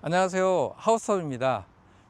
안녕하세요. 하우스업입니다.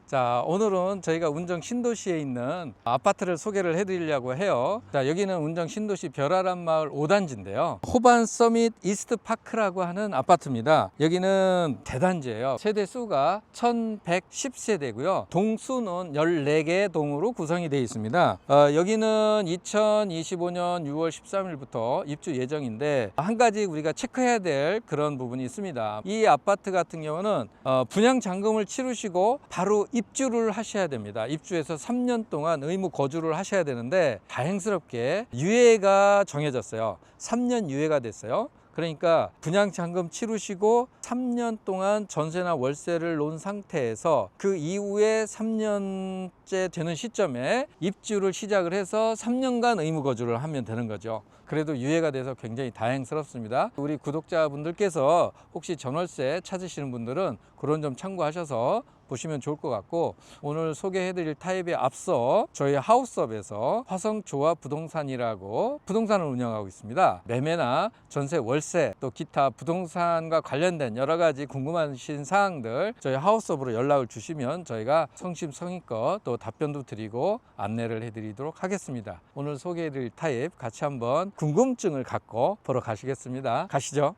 자, 오늘은 저희가 운정 신도시에 있는 아파트를 소개를 해드리려고 해요. 자, 여기는 운정 신도시 별아람 마을 5단지인데요. 호반 서밋 이스트 파크라고 하는 아파트입니다. 여기는 대단지예요. 세대 수가 1110세대고요. 동수는 14개 동으로 구성이 되어 있습니다. 어, 여기는 2025년 6월 13일부터 입주 예정인데 한 가지 우리가 체크해야 될 그런 부분이 있습니다. 이 아파트 같은 경우는 어, 분양 잔금을 치르시고 바로 입주를 하셔야 됩니다. 입주해서 3년 동안 의무 거주를 하셔야 되는데 다행스럽게 유예가 정해졌어요. 3년 유예가 됐어요. 그러니까 분양 잔금 치르시고 3년 동안 전세나 월세를 놓은 상태에서 그 이후에 3년째 되는 시점에 입주를 시작을 해서 3년간 의무 거주를 하면 되는 거죠. 그래도 유예가 돼서 굉장히 다행스럽습니다. 우리 구독자분들께서 혹시 전월세 찾으시는 분들은 그런 점 참고하셔서 보시면 좋을 것 같고 오늘 소개해드릴 타입에 앞서 저희 하우스업에서 화성조합 부동산이라고 부동산을 운영하고 있습니다. 매매나 전세, 월세 또 기타 부동산과 관련된 여러 가지 궁금하신 사항들 저희 하우스업으로 연락을 주시면 저희가 성심성의껏 또 답변도 드리고 안내를 해드리도록 하겠습니다. 오늘 소개해드릴 타입 같이 한번 궁금증을 갖고 보러 가시겠습니다. 가시죠.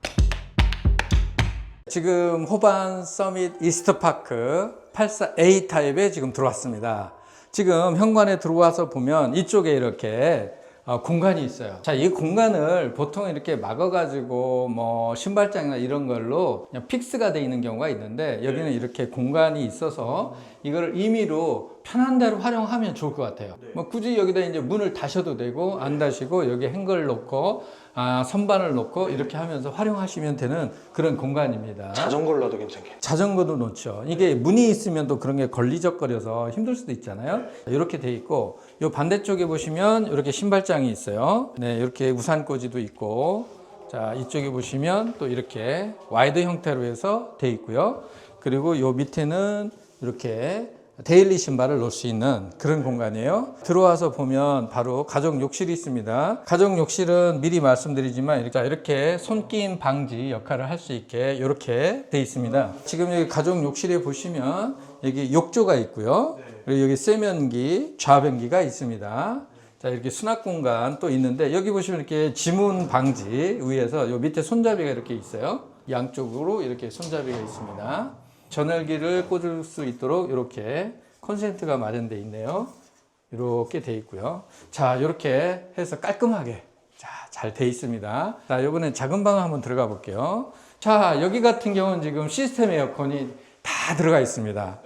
지금 호반 서밋 이스트파크 84A 타입에 지금 들어왔습니다. 지금 현관에 들어와서 보면 이쪽에 이렇게 어, 공간이 있어요. 자, 이 공간을 보통 이렇게 막아가지고 뭐 신발장이나 이런 걸로 그냥 픽스가 되어 있는 경우가 있는데 여기는 이렇게 공간이 있어서 이거를 임의로 편한 대로 활용하면 좋을 것 같아요. 뭐 굳이 여기다 이제 문을 닫셔도 되고 안 닫으시고 여기 행거를 놓고 아, 선반을 놓고 이렇게 하면서 활용하시면 되는 그런 공간입니다. 자전거를 놔도 괜찮겠네. 자전거도 놓죠. 이게 문이 있으면 또 그런 게 걸리적거려서 힘들 수도 있잖아요. 이렇게 돼 있고, 요 반대쪽에 보시면 이렇게 신발장이 있어요. 네, 이렇게 우산꽂이도 있고, 자, 이쪽에 보시면 또 이렇게 와이드 형태로 해서 돼 있고요. 그리고 요 밑에는 이렇게 데일리 신발을 놓을 수 있는 그런 공간이에요. 들어와서 보면 바로 가족 욕실이 있습니다. 가족 욕실은 미리 말씀드리지만 이렇게, 손끼임 방지 역할을 할 수 있게 이렇게 돼 있습니다. 지금 여기 가족 욕실에 보시면 여기 욕조가 있고요. 그리고 여기 세면기, 좌변기가 있습니다. 자, 이렇게 수납 공간 또 있는데 여기 보시면 이렇게 지문 방지 위에서 요 밑에 손잡이가 이렇게 있어요. 양쪽으로 이렇게 손잡이가 있습니다. 전열기를 꽂을 수 있도록 이렇게 콘센트가 마련되어 있네요. 이렇게 돼 있고요. 자, 이렇게 해서 깔끔하게 자, 잘 돼 있습니다. 자, 이번엔 작은 방 한번 들어가 볼게요. 자, 여기 같은 경우는 지금 시스템 에어컨이 다 들어가 있습니다.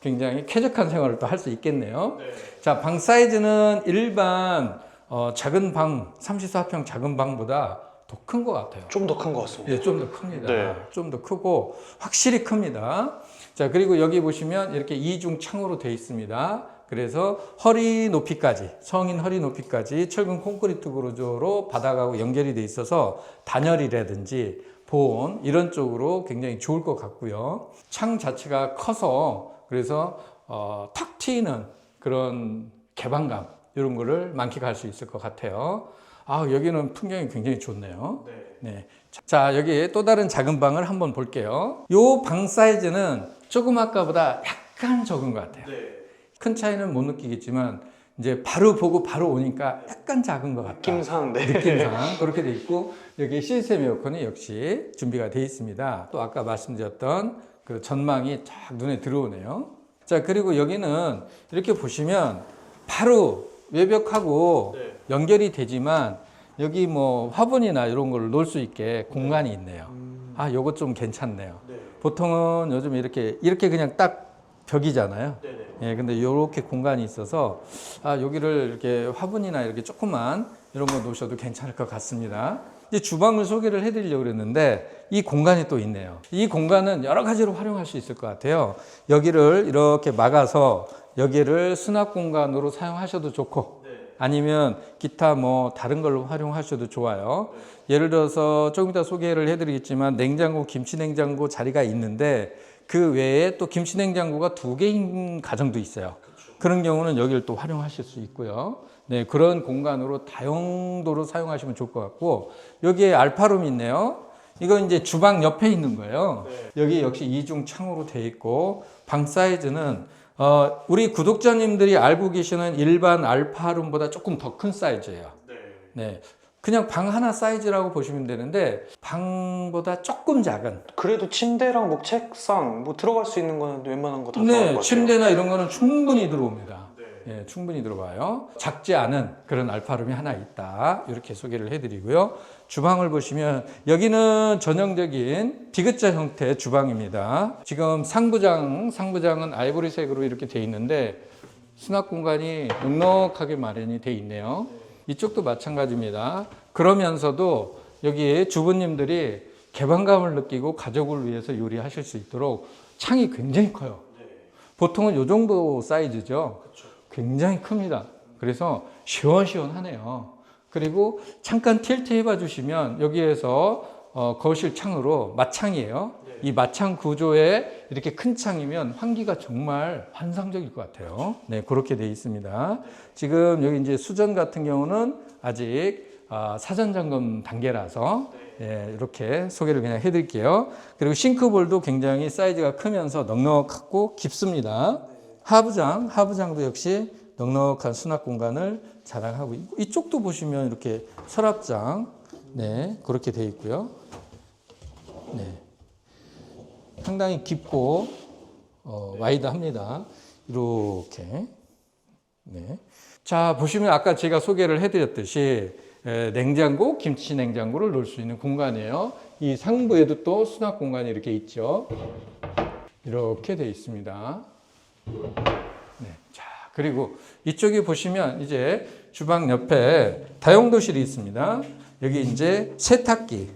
굉장히 쾌적한 생활을 또 할 수 있겠네요. 자, 방 사이즈는 일반 어, 작은 방, 34평 작은 방보다 더 큰 것 같아요. 좀 더 큰 것 같습니다. 예, 좀 더 큽니다. 네. 좀 더 크고 확실히 큽니다. 자, 그리고 여기 보시면 이렇게 이중 창으로 되어 있습니다. 그래서 허리 높이까지, 성인 허리 높이까지 철근 콘크리트 구조로 바닥하고 연결이 돼 있어서 단열이라든지 보온 이런 쪽으로 굉장히 좋을 것 같고요. 창 자체가 커서 그래서 어, 탁 트이는 그런 개방감 이런 거를 만끽할 수 있을 것 같아요. 아, 여기는 풍경이 굉장히 좋네요. 네. 자, 여기 또 다른 작은 방을 한번 볼게요. 요 방 사이즈는 조금 아까보다 약간 적은 것 같아요. 큰 차이는 못 느끼겠지만 이제 바로 보고 바로 오니까 약간 작은 것 같다. 느낌상 네. 느낌상 그렇게 돼 있고 여기 시스템 에어컨이 역시 준비가 돼 있습니다. 또 아까 말씀드렸던 그 전망이 쫙 눈에 들어오네요. 자 그리고 여기는 이렇게 보시면 바로 외벽하고 네. 연결이 되지만 여기 뭐 화분이나 이런 걸 놓을 수 있게 공간이 있네요. 아 요거 좀 괜찮네요. 네. 보통은 요즘 이렇게 이렇게 그냥 딱 벽이잖아요. 네 네. 예, 근데 이렇게 공간이 있어서 아, 여기를 이렇게 화분이나 이렇게 조그만 이런 거 놓으셔도 괜찮을 것 같습니다. 이제 주방을 소개를 해드리려고 그랬는데 이 공간이 또 있네요. 이 공간은 여러 가지로 활용할 수 있을 것 같아요. 여기를 이렇게 막아서 여기를 수납 공간으로 사용하셔도 좋고 아니면 기타 뭐 다른 걸로 활용하셔도 좋아요. 예를 들어서 조금 이따 소개를 해드리겠지만 냉장고, 김치 냉장고 자리가 있는데 그 외에 또 김치 냉장고가 두 개인 가정도 있어요. 그런 경우는 여기를 또 활용하실 수 있고요. 네, 그런 공간으로 다용도로 사용하시면 좋을 것 같고 여기에 알파룸이 있네요. 이거 이제 주방 옆에 있는 거예요. 여기 역시 이중 창으로 돼 있고 방 사이즈는 어, 우리 구독자님들이 알고 계시는 일반 알파룸보다 조금 더 큰 사이즈예요. 네. 그냥 방 하나 사이즈라고 보시면 되는데 방보다 조금 작은 그래도 침대랑 뭐 책상 뭐 들어갈 수 있는 거는 웬만한 거 다 들어갈 것 네, 같아요. 침대나 이런 거는 충분히 들어옵니다. 예, 충분히 들어와요. 작지 않은 그런 알파룸이 하나 있다. 이렇게 소개를 해드리고요. 주방을 보시면 여기는 전형적인 디귿자 형태의 주방입니다. 지금 상부장, 상부장은 아이보리색으로 이렇게 돼 있는데 수납 공간이 넉넉하게 마련이 돼 있네요. 이쪽도 마찬가지입니다. 그러면서도 여기 주부님들이 개방감을 느끼고 가족을 위해서 요리하실 수 있도록 창이 굉장히 커요. 보통은 이 정도 사이즈죠. 굉장히 큽니다. 그래서 시원시원하네요. 그리고 잠깐 틸트 해봐 주시면 여기에서 어, 거실 창으로 맞창이에요. 이 맞창 구조에 이렇게 큰 창이면 환기가 정말 환상적일 것 같아요. 네, 그렇게 돼 있습니다. 지금 여기 이제 수전 같은 경우는 아직 아, 사전 점검 단계라서 예, 이렇게 소개를 그냥 해드릴게요. 그리고 싱크볼도 굉장히 사이즈가 크면서 넉넉하고 깊습니다. 하부장, 하부장도 역시 넉넉한 수납 공간을 자랑하고 있고 이쪽도 보시면 이렇게 서랍장, 네 그렇게 돼 있고요. 네, 상당히 깊고 어, 와이드합니다. 이렇게 네. 자 보시면 아까 제가 소개를 해드렸듯이 에, 냉장고, 김치 냉장고를 넣을 수 있는 공간이에요. 이 상부에도 또 수납 공간이 이렇게 있죠. 이렇게 되어 있습니다. 네. 자, 그리고 이쪽에 보시면 이제 주방 옆에 다용도실이 있습니다. 여기 이제 세탁기,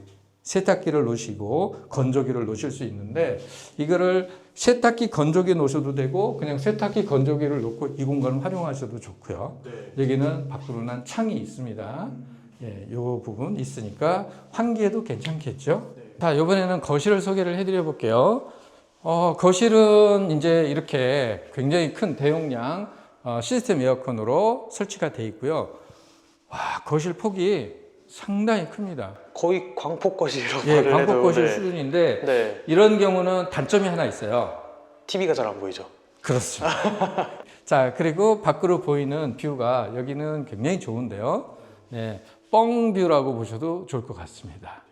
세탁기를 놓으시고 건조기를 놓으실 수 있는데 이거를 세탁기 건조기 놓으셔도 되고 그냥 세탁기 건조기를 놓고 이 공간을 활용하셔도 좋고요. 여기는 밖으로 난 창이 있습니다. 예, 요 부분 있으니까 환기에도 괜찮겠죠. 자, 이번에는 거실을 소개를 해드려 볼게요. 어, 거실은 이제 이렇게 굉장히 큰 대용량 어, 시스템 에어컨으로 설치가 돼 있고요. 와, 거실 폭이 상당히 큽니다. 거의 광폭 거실이라고 예, 말을 광폭 해도 거실 네. 수준인데 네. 이런 경우는 단점이 하나 있어요. TV가 잘 안 보이죠. 그렇습니다. 자, 그리고 밖으로 보이는 뷰가 여기는 굉장히 좋은데요. 네, 뻥 뷰라고 보셔도 좋을 것 같습니다.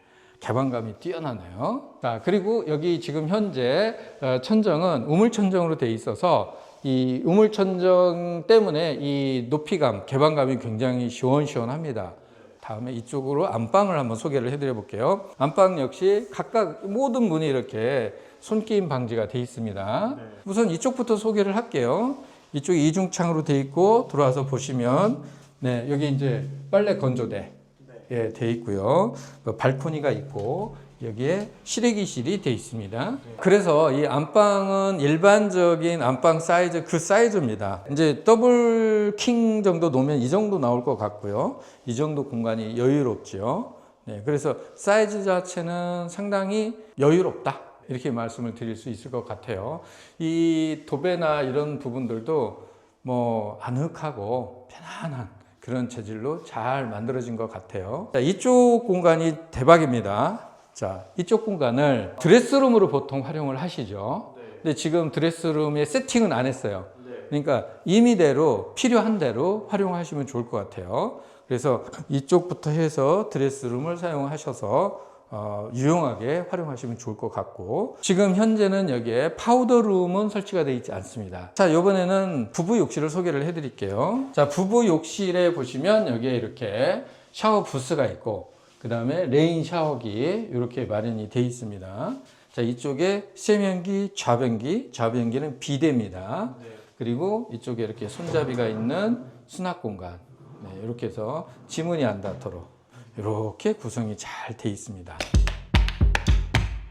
개방감이 뛰어나네요. 자, 그리고 여기 지금 현재 어, 천정은 우물천정으로 돼 있어서 이 우물천정 때문에 이 높이감, 개방감이 굉장히 시원시원합니다. 다음에 이쪽으로 안방을 한번 소개를 해드려 볼게요. 안방 역시 각각 모든 문이 이렇게 손끼임 방지가 돼 있습니다. 우선 이쪽부터 소개를 할게요. 이쪽이 이중창으로 돼 있고 들어와서 보시면 네 여기 이제 빨래 건조대 예, 돼 있고요. 그 발코니가 있고 여기에 실외기실이 돼 있습니다. 그래서 이 안방은 일반적인 안방 사이즈 그 사이즈입니다. 이제 더블 킹 정도 놓으면 이 정도 나올 것 같고요. 이 정도 공간이 여유롭죠. 네, 그래서 사이즈 자체는 상당히 여유롭다. 이렇게 말씀을 드릴 수 있을 것 같아요. 이 도배나 이런 부분들도 뭐 아늑하고 편안한 그런 재질로 잘 만들어진 것 같아요. 자, 이쪽 공간이 대박입니다. 자, 이쪽 공간을 드레스룸으로 보통 활용을 하시죠. 근데 지금 드레스룸에 세팅은 안 했어요. 그러니까 임의대로 필요한 대로 활용하시면 좋을 것 같아요. 그래서 이쪽부터 해서 드레스룸을 사용하셔서 어, 유용하게 활용하시면 좋을 것 같고 지금 현재는 여기에 파우더룸은 설치가 되어 있지 않습니다. 자 이번에는 부부 욕실을 소개를 해 드릴게요. 자 부부 욕실에 보시면 여기에 이렇게 샤워 부스가 있고 그 다음에 레인 샤워기 이렇게 마련이 되어 있습니다. 자 이쪽에 세면기 좌변기 좌변기는 비대입니다. 그리고 이쪽에 이렇게 손잡이가 있는 수납 공간. 네, 이렇게 해서 지문이 안 닿도록 이렇게 구성이 잘 돼 있습니다.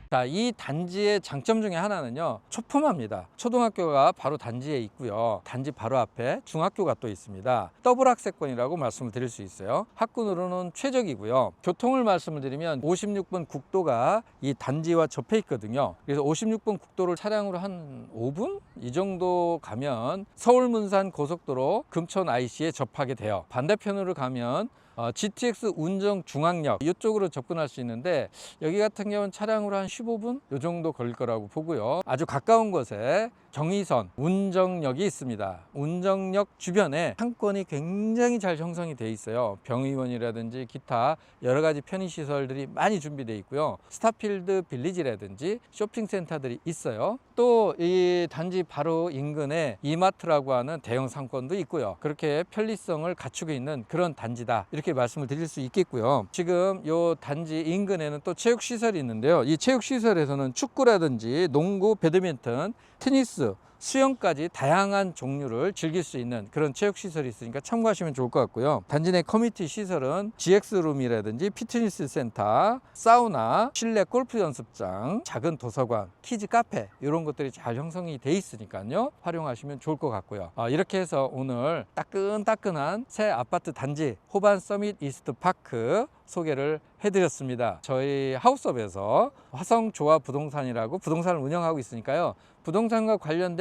자, 이 단지의 장점 중에 하나는요, 초품화입니다. 초등학교가 바로 단지에 있고요. 단지 바로 앞에 중학교가 또 있습니다. 더블 학세권이라고 말씀을 드릴 수 있어요. 학군으로는 최적이고요. 교통을 말씀을 드리면 56번 국도가 이 단지와 접해 있거든요. 그래서 56번 국도를 차량으로 한 5분? 이 정도 가면 서울 문산 고속도로 금천 IC에 접하게 돼요. 반대편으로 가면 어, GTX 운정 중앙역 이쪽으로 접근할 수 있는데 여기 같은 경우는 차량으로 한 15분 요 정도 걸릴 거라고 보고요. 아주 가까운 곳에 경의선 운정역이 있습니다. 운정역 주변에 상권이 굉장히 잘 형성이 돼 있어요. 병의원이라든지 기타 여러 가지 편의 시설들이 많이 준비되어 있고요. 스타필드 빌리지라든지 쇼핑센터들이 있어요. 또 이 단지 바로 인근에 이마트라고 하는 대형 상권도 있고요. 그렇게 편리성을 갖추고 있는 그런 단지다. 이렇게 말씀을 드릴 수 있겠고요. 지금 요 단지 인근에는 또 체육 시설이 있는데요. 이 체육 시설에서는 축구라든지 농구, 배드민턴, 테니스, 수영까지 다양한 종류를 즐길 수 있는 그런 체육 시설이 있으니까 참고하시면 좋을 것 같고요. 단지 내 커뮤니티 시설은 GX룸이라든지 피트니스 센터, 사우나, 실내 골프 연습장, 작은 도서관, 키즈 카페 이런 것들이 잘 형성이 돼 있으니까요. 활용하시면 좋을 것 같고요. 아, 이렇게 해서 오늘 따끈따끈한 새 아파트 단지 호반 서밋 이스트 파크 소개를 해드렸습니다. 저희 하우스업에서 화성조화 부동산이라고 부동산을 운영하고 있으니까요. 부동산과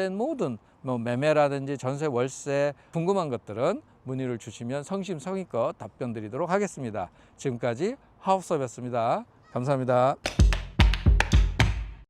관련된 모든 뭐 매매라든지 전세 월세 궁금한 것들은 문의를 주시면 성심성의껏 답변 드리도록 하겠습니다. 지금까지 하우스업이었습니다. 감사합니다.